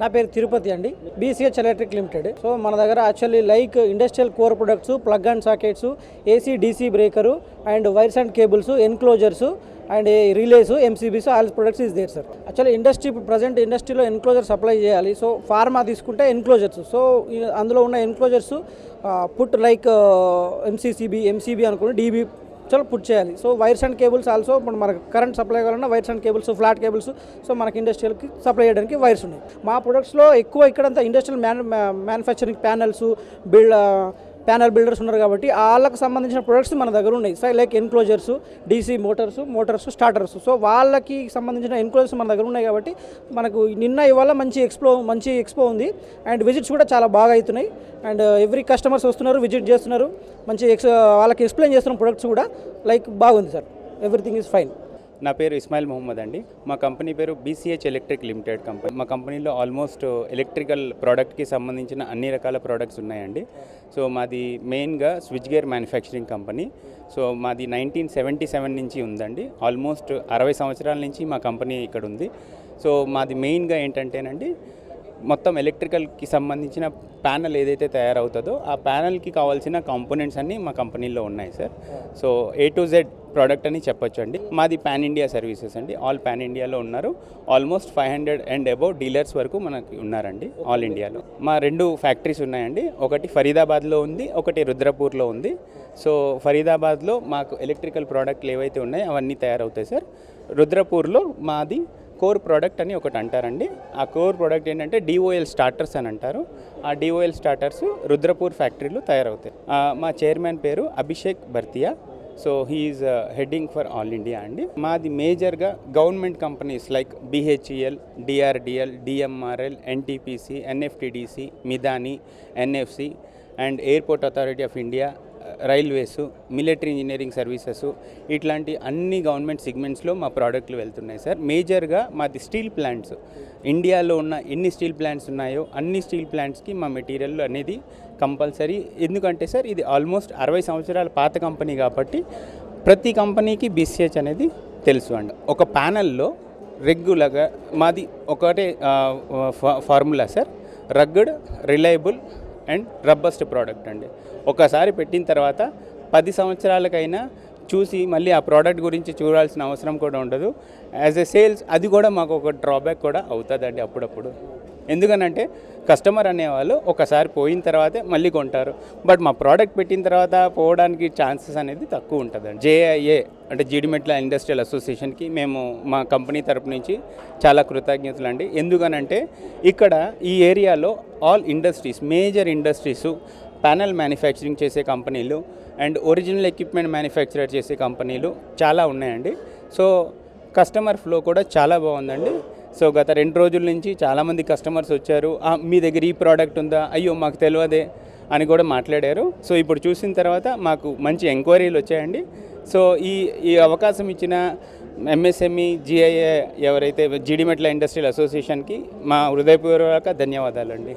నా పేరు తిరుపతి అండి. బీసీహెచ్ ఎలక్ట్రిక్ లిమిటెడ్ సో మన దగ్గర actually like industrial core products plug and sockets AC DC breaker and wires and cables enclosures and relays MCBs all products is there sir actually industry present ఇండస్ట్రీలో enclosure supply చేయాలి. So pharma తీసుకుంటే enclosures so అందులో ఉన్న enclosures put like MCCB MCB అనుకుని DB చాలా put చేయాలి. So wires and cables also ఇప్పుడు మనకు కరెంట్ సప్లై కావాలన్నా wires and cables flat cables so మనకి ఇండస్ట్రియల్కి సప్లై చేయడానికి వైర్స్ ఉన్నాయి. మా ప్రొడక్ట్స్లో ఎక్కువ ఇక్కడంతా industrial man manufacturing panels build panel builders ఉన్నారు కాబట్టి వాళ్ళకి సంబంధించిన ప్రొడక్ట్స్ మన దగ్గర ఉన్నాయి. So like enclosures DC motors motors starters so వాళ్ళకి సంబంధించిన ఎన్క్లోజర్స్ మన దగ్గర ఉన్నాయి కాబట్టి మనకు నిన్న ఇవాళ మంచి ఎక్స్పో మంచి ఎక్స్పో ఉంది. అండ్ విజిట్స్ కూడా చాలా బాగా అవుతున్నాయి. అండ్ ఎవ్రీ కస్టమర్స్ వస్తున్నారు విజిట్ చేస్తున్నారు. మంచి ఎక్స్ వాళ్ళకి ఎక్స్ప్లెయిన్ చేస్తున్న ప్రొడక్ట్స్ కూడా లైక్ బాగుంది సార్ ఎవ్రీథింగ్ ఈజ్ ఫైన్ నా పేరు ఇస్మాయిల్ మొహమ్మద్ అండి. మా కంపెనీ పేరు బీసీహెచ్ ఎలక్ట్రిక్ లిమిటెడ్ కంపెనీ. మా కంపెనీలో ఆల్మోస్ట్ ఎలక్ట్రికల్ ప్రోడక్ట్కి సంబంధించిన అన్ని రకాల ప్రోడక్ట్స్ ఉన్నాయండి. సో మాది మెయిన్గా switch gear manufacturing company. So మాది నైన్టీన్ సెవెంటీ సెవెన్ నుంచి ఉందండి. ఆల్మోస్ట్ అరవై సంవత్సరాల నుంచి మా కంపెనీ ఇక్కడ ఉంది సో మాది మెయిన్గా ఏంటంటేనండి మొత్తం ఎలక్ట్రికల్కి సంబంధించిన ప్యానల్ ఏదైతే తయారవుతుందో ఆ ప్యానల్కి కావాల్సిన కాంపోనెంట్స్ అన్నీ మా కంపెనీలో ఉన్నాయి sir so A to Z product అని చెప్పొచ్చు అండి. మాది పాన్ ఇండియా సర్వీసెస్ అండి. ఆల్ పాన్ ఇండియాలో ఉన్నారు. Almost five hundred and above dealers వరకు మనకి ఉన్నారండి ఆల్ ఇండియాలో మా రెండు ఫ్యాక్టరీస్ ఉన్నాయండి. ఒకటి ఫరీదాబాద్లో ఉంది ఒకటి రుద్రపూర్లో ఉంది. సో ఫరీదాబాద్లో మాకు ఎలక్ట్రికల్ ప్రోడక్ట్లు ఏవైతే ఉన్నాయో అవన్నీ తయారవుతాయి సార్ రుద్రపూర్లో మాది కోర్ ప్రోడక్ట్ అని ఒకటి అంటారండి. ఆ కోర్ ప్రోడక్ట్ ఏంటంటే డిఓఎల్ స్టార్టర్స్ అని అంటారు. ఆ డిఓఎల్ స్టార్టర్స్ రుద్రపూర్ ఫ్యాక్టరీలో తయారవుతాయి. మా చైర్మన్ పేరు Abhishek Bhartia. So he's heading for all India అండి. మాది మేజర్గా government companies like BHEL DRDL DMRL NTPC NFTDC Midhani NFC and airport authority of India railways military engineering services ఇట్లాంటి అన్ని గవర్నమెంట్ సెగ్మెంట్స్లో మా ప్రోడక్ట్లు వెళ్తున్నాయి సార్. మేజర్గా మాది స్టీల్ ప్లాంట్స్. ఇండియాలో ఉన్న ఎన్ని స్టీల్ ప్లాంట్స్ ఉన్నాయో అన్ని స్టీల్ ప్లాంట్స్కి మా మెటీరియల్ అనేది కంపల్సరీ. ఎందుకంటే సార్ ఇది ఆల్మోస్ట్ అరవై సంవత్సరాల పాత కంపెనీ కాబట్టి ప్రతి కంపెనీకి బీసీహెచ్ అనేది తెలుసు అండి. ఒక ప్యానల్లో రెగ్యులర్గా మాది ఒకటే formula sir. Rugged reliable and robust product అండి. ఒకసారి పెట్టిన తర్వాత పది సంవత్సరాలకైనా చూసి మళ్ళీ ఆ ప్రోడక్ట్ గురించి చూడాల్సిన అవసరం కూడా ఉండదు. యాజ్ ఎ సేల్స్ అది కూడా మాకు ఒక డ్రాబ్యాక్ కూడా అవుతుందండి అప్పుడప్పుడు. ఎందుకనంటే కస్టమర్ అనేవాళ్ళు ఒకసారి పోయిన తర్వాతే మళ్ళీ కొంటారు. బట్ మా ప్రోడక్ట్ పెట్టిన తర్వాత పోవడానికి ఛాన్సెస్ అనేది తక్కువ ఉంటుంది జేఐఏ అంటే జీడిమెట్ల ఇండస్ట్రియల్ అసోసియేషన్కి మేము మా కంపెనీ తరపు నుంచి చాలా కృతజ్ఞతలు అండి ఎందుకనంటే ఇక్కడ ఈ ఏరియాలో all industries major industries panel manufacturing చేసే కంపెనీలు అండ్ ఒరిజినల్ ఎక్విప్మెంట్ మ్యానుఫ్యాక్చరర్ చేసే కంపెనీలు చాలా ఉన్నాయండి. సో కస్టమర్ ఫ్లో కూడా చాలా బాగుందండి. సో గత రెండు రోజుల నుంచి చాలామంది కస్టమర్స్ వచ్చారు. మీ దగ్గర ఈ ప్రోడక్ట్ ఉందా? అయ్యో మాకు తెలియదే అని కూడా మాట్లాడారు. సో ఇప్పుడు చూసిన తర్వాత మాకు మంచి ఎంక్వైరీలు వచ్చాయండి. సో ఈ ఈ అవకాశం ఇచ్చిన ఎంఎస్ఎంఈ జిఐఏ ఎవరైతే జీడిమెట్ల ఇండస్ట్రియల్ అసోసియేషన్కి మా హృదయపూర్వక ధన్యవాదాలండి.